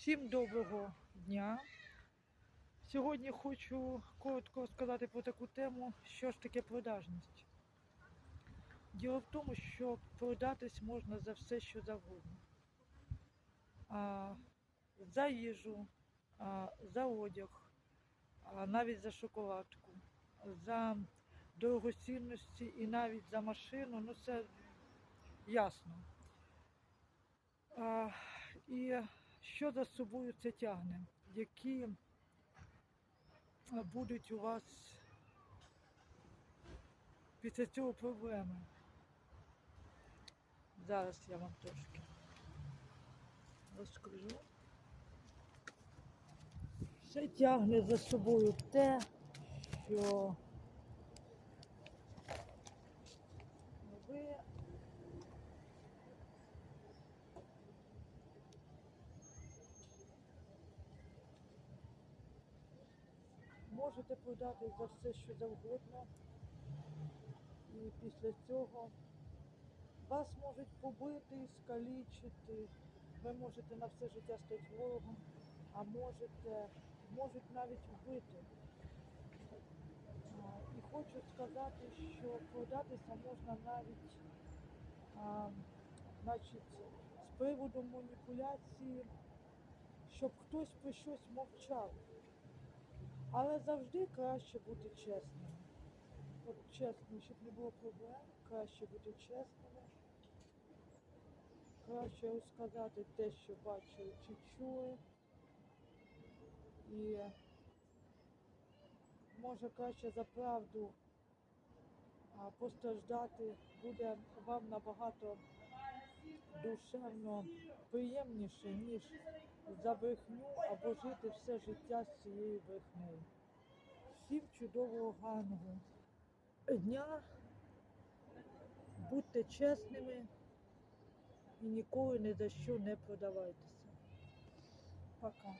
Всім доброго дня. Сьогодні хочу коротко сказати про таку тему, що ж таке продажність. Діло в тому, що продатись можна за все, що завгодно. А, за їжу, а, за одяг, а, навіть за шоколадку, за дорогоцінності і навіть за машину, ну це ясно. А, і що за собою це тягне? Які будуть у вас після цього проблеми? Зараз я вам трошки розкажу. Це тягне за собою те, що ви можете продати за все, що завгодно. І після цього вас можуть побити, скалічити. Ви можете на все життя стати ворогом, а можете, можуть навіть вбити. І хочу сказати, що продатися можна навіть а, значить, з приводу маніпуляції, щоб хтось про щось мовчав. Але завжди краще бути чесним. От чесно, щоб не було проблем, краще бути чесними. Краще розказати те, що бачили чи чули. І може краще за правду постраждати буде вам набагато душевно приємніше, ніж за брехню або жити все життя з цією брехнею. Всім чудового гарного дня. Будьте чесними і ніколи ні за що не продавайтеся. Пока.